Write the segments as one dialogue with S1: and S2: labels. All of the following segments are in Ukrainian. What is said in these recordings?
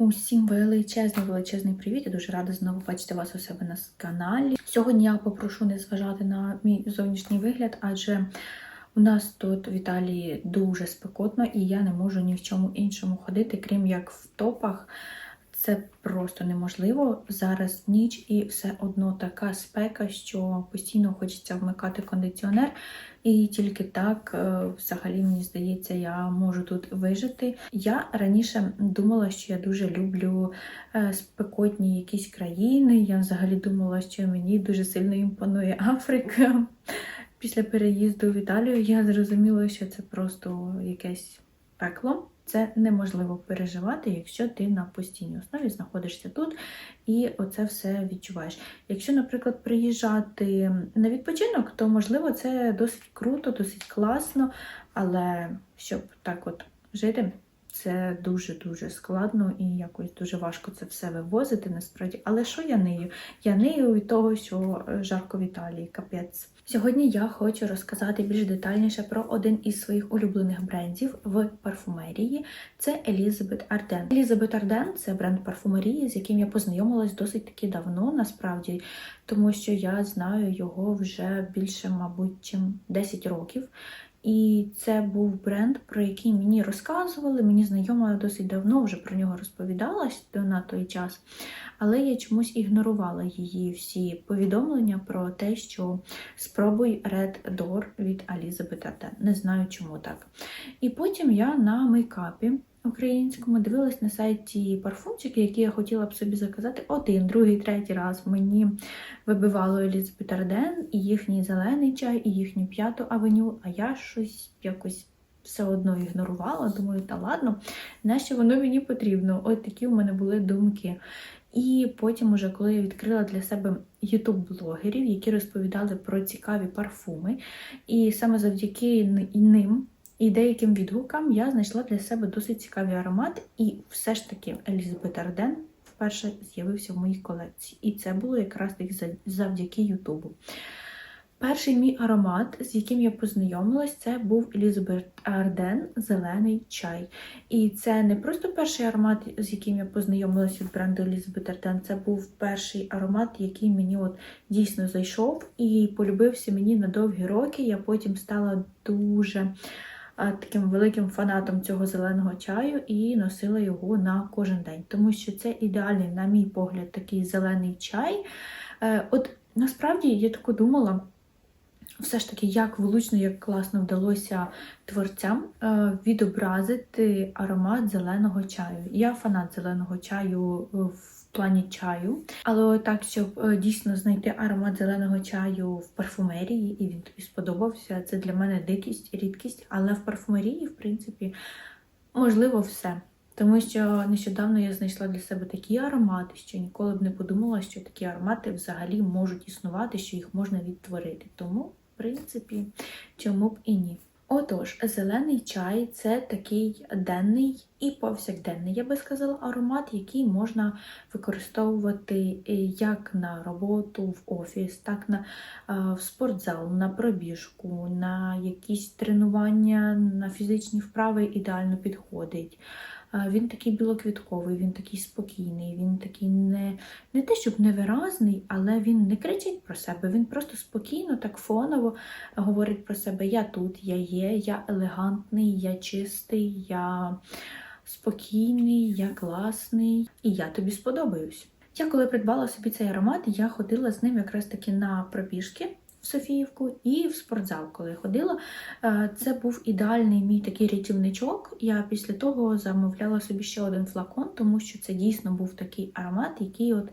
S1: Усім величезний величезний привіт. Я дуже рада знову бачити вас у себе на каналі. Сьогодні я попрошу не зважати на мій зовнішній вигляд, адже у нас тут в Італії дуже спекотно, і я не можу ні в чому іншому ходити, крім як в топах. Це просто неможливо. Зараз ніч і все одно така спека, що постійно хочеться вмикати кондиціонер. І тільки так, е, взагалі, мені здається, я можу тут вижити. Я раніше думала, що я дуже люблю е, спекотні якісь країни. Я взагалі думала, що мені дуже сильно імпонує Африка. Після переїзду в Італію я зрозуміла, що це просто якесь пекло. Це неможливо переживати, якщо ти на постійній основі знаходишся тут і оце все відчуваєш. Якщо, наприклад, приїжджати на відпочинок, то можливо це досить круто, досить класно, але щоб так от жити. Це дуже-дуже складно і якось дуже важко це все вивозити насправді. Але що я нею? Я нею від того, що жарко в Італії, капець. Сьогодні я хочу розказати більш детальніше про один із своїх улюблених брендів в парфумерії. Це Елізабет Арден. Елізабет Арден це бренд парфумерії, з яким я познайомилась досить таки давно, насправді, тому що я знаю його вже більше, мабуть, чим 10 років. І це був бренд, про який мені розказували. Мені знайома досить давно вже про нього розповідалась на той час, але я чомусь ігнорувала її всі повідомлення про те, що спробуй Red Door від Elizabeth Arden. Не знаю, чому так. І потім я на мейкапі. Українському дивилась на сайті парфумчики, які я хотіла б собі заказати один, другий, третій раз. Мені вибивало Елізабет Арден і їхній зелений чай, і їхню п'яту авеню, а я щось якось все одно ігнорувала. Думаю, та ладно, нащо воно мені потрібно? От такі у мене були думки. І потім, уже коли я відкрила для себе ютуб-блогерів, які розповідали про цікаві парфуми, і саме завдяки ним. І деяким відгукам я знайшла для себе досить цікавий аромат, і все ж таки Елізабет Арден вперше з'явився в моїй колекції. І це було якраз таки завдяки Ютубу. Перший мій аромат, з яким я познайомилась, це був Елізабет Арден Зелений чай. І це не просто перший аромат, з яким я познайомилась від бренду Елізабет Арден, це був перший аромат, який мені от дійсно зайшов і полюбився мені на довгі роки. Я потім стала дуже таким великим фанатом цього зеленого чаю і носила його на кожен день, тому що це ідеальний, на мій погляд, такий зелений чай. Е, от насправді я тако думала. Все ж таки, як влучно, як класно вдалося творцям е, відобразити аромат зеленого чаю. Я фанат зеленого чаю в плані чаю. Але так, щоб е, дійсно знайти аромат зеленого чаю в парфумерії, і він тобі сподобався, це для мене дикість, рідкість. Але в парфумерії, в принципі, можливо, все. Тому що нещодавно я знайшла для себе такі аромати, що ніколи б не подумала, що такі аромати взагалі можуть існувати, що їх можна відтворити. Тому, в принципі, чому б і ні. Отож, зелений чай це такий денний і повсякденний, я би сказала, аромат, який можна використовувати е, як на роботу в офіс, так на в спортзал, на пробіжку, на якісь тренування, на фізичні вправи ідеально підходить. Він такий білоквітковий, він такий спокійний, він такий не не те, щоб невиразний, але він не кричить про себе. Він просто спокійно, так фоново говорить про себе: Я тут, я є, я елегантний, я чистий, я спокійний, я класний, і я тобі сподобаюсь. Я коли придбала собі цей аромат, я ходила з ним якраз таки на пробіжки в Софіївку і в спортзал, коли я ходила. Е, це був ідеальний мій такий рятівничок. Я після того замовляла собі ще один флакон, тому що це дійсно був такий аромат, який от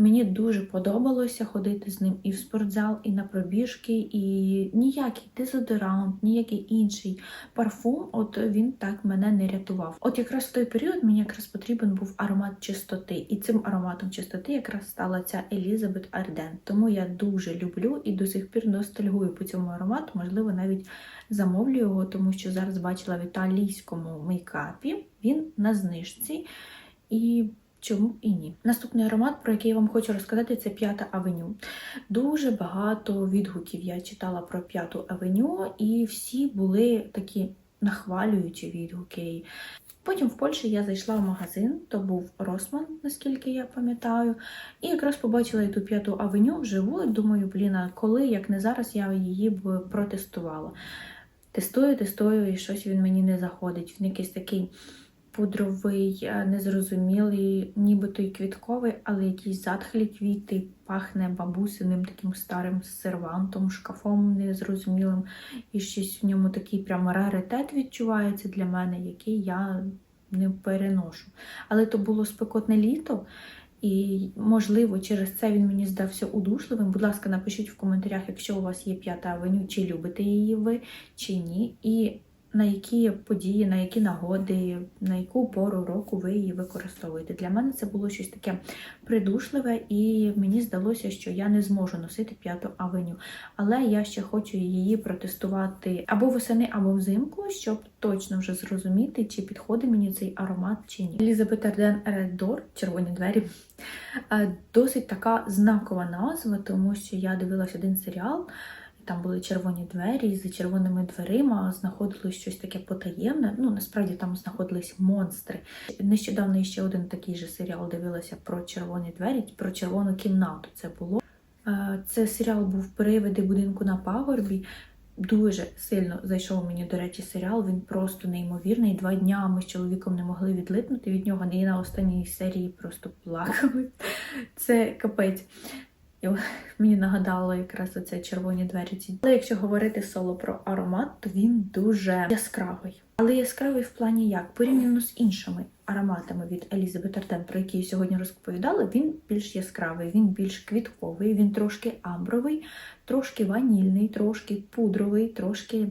S1: мені дуже подобалося ходити з ним і в спортзал, і на пробіжки, і ніякий дезодорант, ніякий інший парфум, от він так мене не рятував. От якраз в той період мені якраз потрібен був аромат чистоти. І цим ароматом чистоти якраз стала ця Елізабет Арден. Тому я дуже люблю і до сих пір ностальгую по цьому аромату, можливо, навіть замовлю його, тому що зараз бачила в італійському мейкапі, він на знижці. І Чому і ні? Наступний аромат, про який я вам хочу розказати, це п'ята авеню. Дуже багато відгуків я читала про п'яту авеню, і всі були такі нахвалюючі відгуки. Потім в Польщі я зайшла в магазин, то був Росман, наскільки я пам'ятаю, і якраз побачила ту п'яту авеню вживу. Думаю, блін, а коли, як не зараз, я її б протестувала. Тестую, тестую, і щось він мені не заходить. Він якийсь такий пудровий, е, незрозумілий, нібито й квітковий, але якісь затхлі квіти, пахне бабусиним таким старим сервантом, шкафом незрозумілим. І щось в ньому такий прям раритет відчувається для мене, який я не переношу. Але то було спекотне літо. І, можливо, через це він мені здався удушливим. Будь ласка, напишіть в коментарях, якщо у вас є п'ята авеню, чи любите її ви, чи ні. І на які події, на які нагоди, на яку пору року ви її використовуєте. Для мене це було щось таке придушливе, і мені здалося, що я не зможу носити п'яту авеню. Але я ще хочу її протестувати або восени, або взимку, щоб точно вже зрозуміти, чи підходить мені цей аромат чи ні. Елізабет Арден Red червоні двері. Е, Досить така знакова назва, тому що я дивилась один серіал. Там були червоні двері, і за червоними дверима знаходилось щось таке потаємне. Ну, насправді там знаходились монстри. Нещодавно ще один такий же серіал дивилася про червоні двері, про червону кімнату. Це було. Е, Це серіал був Привиди будинку на пагорбі. Дуже сильно зайшов мені, до речі, серіал. Він просто неймовірний. Два дня ми з чоловіком не могли відлипнути від нього. І на останній серії просто плакали. Це капець. І мені нагадало якраз оце червоні двері. ці. Але якщо говорити соло про аромат, то він дуже яскравий. Але яскравий в плані як? Порівняно з іншими ароматами від Елізабет Арден, про які я сьогодні розповідала, він більш яскравий, він більш квітковий, він трошки амбровий, трошки ванільний, трошки пудровий, трошки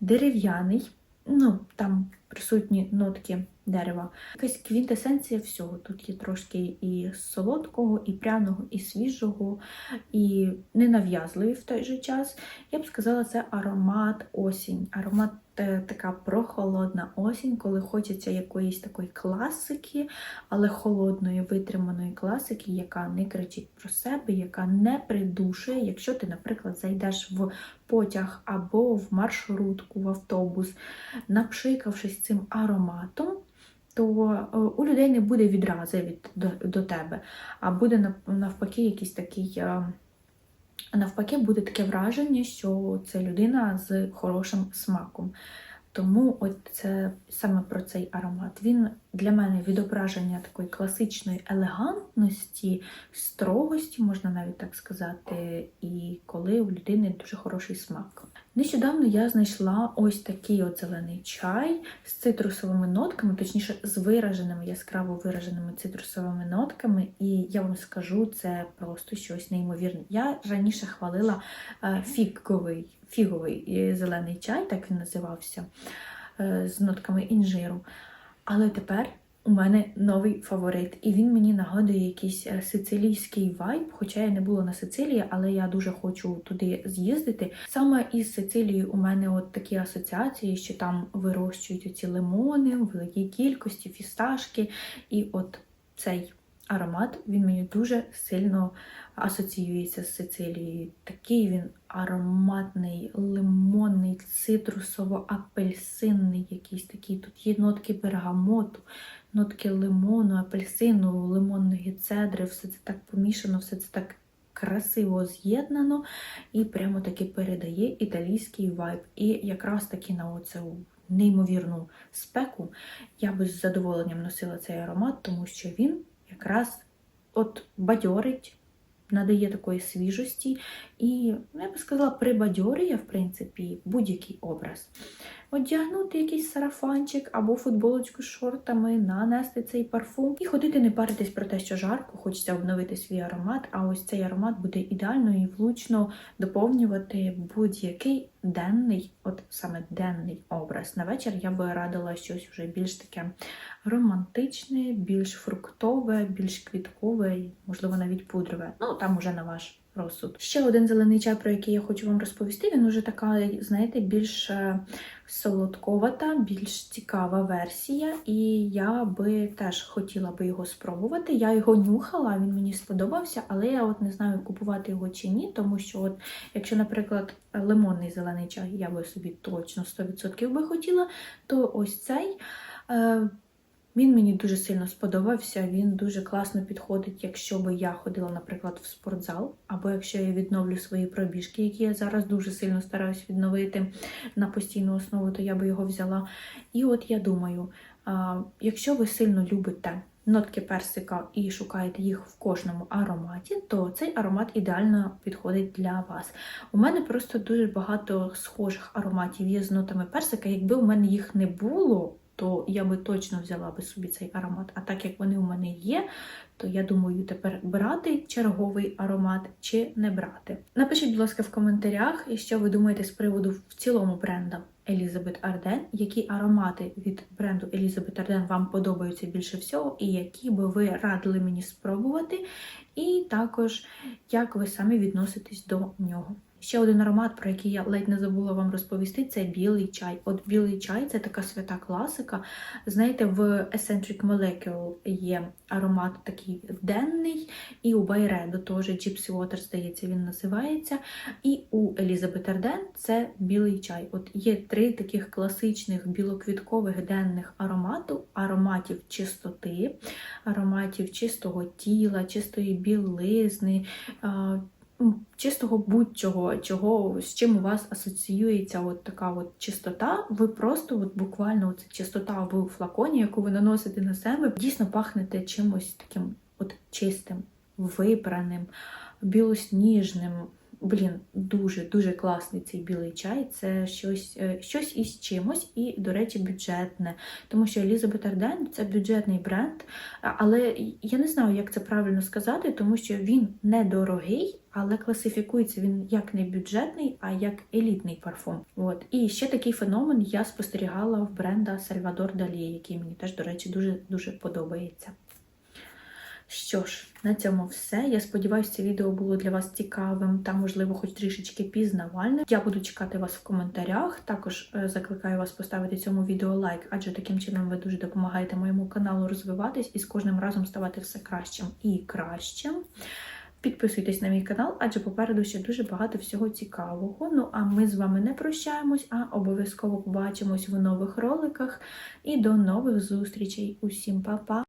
S1: дерев'яний. Ну, там присутні нотки дерева. Якась квінтесенція всього. Тут є трошки і солодкого, і пряного, і свіжого, і ненав'язливий в той же час. Я б сказала, це аромат осінь. Аромат е, така прохолодна осінь, коли хочеться якоїсь такої класики, але холодної, витриманої класики, яка не кричить про себе, яка не придушує. Якщо ти, наприклад, зайдеш в потяг або в маршрутку, в автобус, напшикавшись цим ароматом, то е, у людей не буде відрази від, до, до тебе, а буде навпаки якийсь такий. е, Навпаки, буде таке враження, що це людина з хорошим смаком. Тому от це саме про цей аромат. Він для мене відображення такої класичної елегантності, строгості, можна навіть так сказати, і коли у людини дуже хороший смак. Нещодавно я знайшла ось такий от зелений чай з цитрусовими нотками, точніше, з вираженими, яскраво вираженими цитрусовими нотками, і я вам скажу, це просто щось неймовірне. Я раніше хвалила е, фіговий, фіговий е, зелений чай, так він називався, е, з нотками інжиру. Але тепер у мене новий фаворит, і він мені нагадує якийсь е, сицилійський вайб, хоча я не була на Сицилії, але я дуже хочу туди з'їздити. Саме із Сицилії у мене от такі асоціації, що там вирощують оці лимони великій кількості, фісташки. І от цей аромат він мені дуже сильно асоціюється з Сицилією. Такий він ароматний, лимонний, цитрусово-апельсинний, якийсь такий. Тут є нотки бергамоту, нотки лимону, апельсину, лимонної цедри, все це так помішано, все це так красиво з'єднано і прямо таки передає італійський вайб. І якраз таки на оцю неймовірну спеку я би з задоволенням носила цей аромат, тому що він якраз от бадьорить. Надає такої свіжості і, ну, я би сказала, прибадьорює, в принципі, будь-який образ одягнути якийсь сарафанчик або футболочку з шортами, нанести цей парфум і ходити, не паритись про те, що жарко, хочеться обновити свій аромат. А ось цей аромат буде ідеально і влучно доповнювати будь-який денний, от саме денний образ. На вечір я би радила щось вже більш таке романтичне, більш фруктове, більш квіткове, можливо, навіть пудрове. Ну там уже на ваш розсуд. Ще один зелений чай, про який я хочу вам розповісти. Він уже така, знаєте, більш е, солодковата, більш цікава версія, і я би теж хотіла би його спробувати. Я його нюхала, він мені сподобався, але я от не знаю, купувати його чи ні, тому що, от, якщо, наприклад, лимонний зелений чай, я би собі точно 100% би хотіла, то ось цей. Він мені дуже сильно сподобався. Він дуже класно підходить, якщо би я ходила, наприклад, в спортзал, або якщо я відновлю свої пробіжки, які я зараз дуже сильно стараюсь відновити на постійну основу, то я би його взяла. І от я думаю, якщо ви сильно любите нотки персика і шукаєте їх в кожному ароматі, то цей аромат ідеально підходить для вас. У мене просто дуже багато схожих ароматів є з нотами персика. Якби у мене їх не було, то я би точно взяла би собі цей аромат. А так як вони у мене є, то я думаю тепер брати черговий аромат чи не брати. Напишіть, будь ласка, в коментарях, що ви думаєте з приводу в цілому бренда Елізабет Арден, які аромати від бренду Елізабет Арден вам подобаються більше всього, і які би ви радили мені спробувати, і також як ви самі відноситесь до нього. Ще один аромат, про який я ледь не забула вам розповісти, це білий чай. От білий чай це така свята класика. Знаєте, в Eccentric Molecule є аромат такий денний, і у Байреду теж Gypsy Water, здається, він називається. І у Елізабет Арден це білий чай. От є три таких класичних білоквіткових денних аромату, ароматів чистоти, ароматів чистого тіла, чистої білизни. Ну, Чистого будь-чого, чого, з чим у вас асоціюється от така от чистота, ви просто от буквально от чистота в флаконі, яку ви наносите на себе, дійсно пахнете чимось таким от чистим, випраним, білосніжним. Блін, дуже дуже класний цей білий чай. Це щось е, щось із чимось, і, до речі, бюджетне. Тому що Елізабет Арден це бюджетний бренд, але я не знаю, як це правильно сказати, тому що він недорогий, але класифікується він як не бюджетний, а як елітний парфум. От. І ще такий феномен я спостерігала в бренда Сальвадор Далі, який мені теж, до речі, дуже дуже подобається. Що ж, на цьому все. Я сподіваюся, це відео було для вас цікавим та, можливо, хоч трішечки пізнавальним. Я буду чекати вас в коментарях. Також е, закликаю вас поставити цьому відео лайк, адже таким чином ви дуже допомагаєте моєму каналу розвиватись і з кожним разом ставати все кращим і кращим. Підписуйтесь на мій канал, адже попереду ще дуже багато всього цікавого. Ну а ми з вами не прощаємось, а обов'язково побачимось в нових роликах. І до нових зустрічей. Усім па-па!